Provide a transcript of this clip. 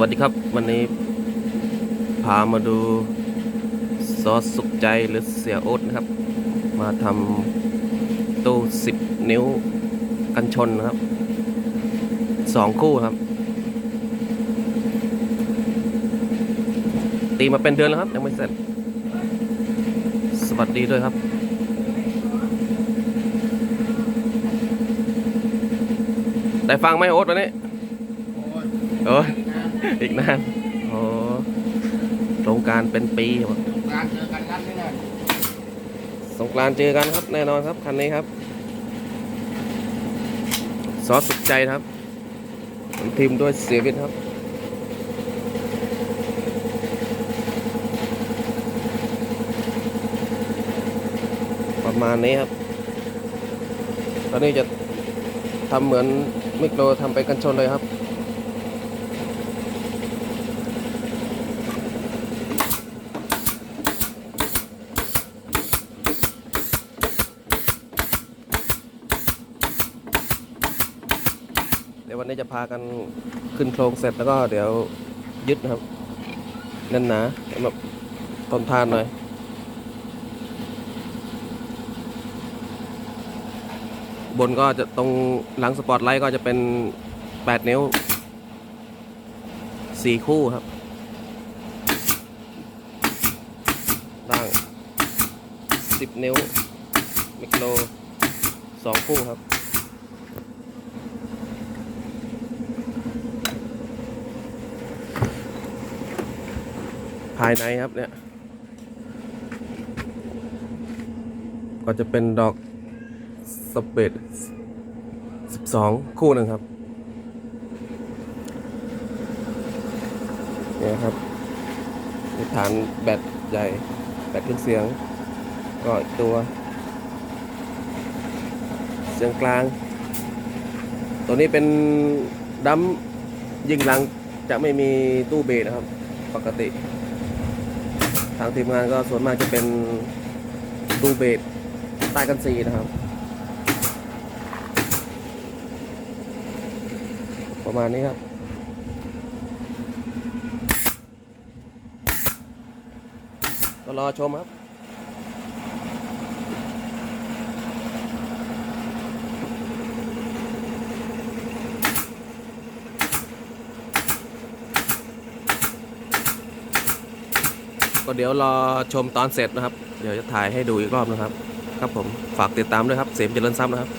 วัสดีครับ วันนี้พามาดูซอสสุขใจหรือเสียโอ๊ตนะครับ มาทำตู้ 10 นิ้วกันชนนะครับสองคู่ครับ ตีมาเป็นเดือนแล้วครับ ยังไม่เสร็จ สวัสดีด้วยครับได้ฟังไหมโอ๊ตวันนี้โอ้ยโอ้ยอีกนานโอ้โครงการเป็นปีครับการเจอกันนัดนี่แหละสงกรานต์เจอกันครับแน่นอนครับคันนี้ครับ ซอสสุขใจนะครับผมทีมด้วยเสียวิทย์ครับประมาณนี้ครับ ตอนนี้จะทำเหมือนมิกโลทำไปกันชนเลยครับ ดี๋ยววันนี้จะพากันขึ้นโครงเสร็จแล้วก็เดี๋ยวยึดนะครับแน่นหนาสำหรับต้นทานหน่อยบนก็จะตรงหลังสปอตไลท์ก็จะเป็น 8 นิ้ว 4 คู่ครับล่าง 10 นิ้ว มิกโล2คู่ครับายในครับเนี่ย ก็จะเป็นดอกสเปด12คู่หนึ่งครับ เนี่ยครับฐานแบตใหญ่ แบตเครื่องเสียง ก็อีกตัว เสียงกลาง ตัวนี้เป็นดัมยิงหลังจะไม่มีตู้เบสนะครับ ปกติ ทางทีมงานก็ส่วนมากจะเป็นตูเบดใต้กันซีนะครับ ประมาณนี้ครับก็รอชมครับ ก็เดี๋ยวรอชมตอนเสร็จนะครับ เดี๋ยวจะถ่ายให้ดูอีกรอบนะครับ ครับผมฝากติดตามด้วยครับเสียมเจริญทรัพย์นะครับ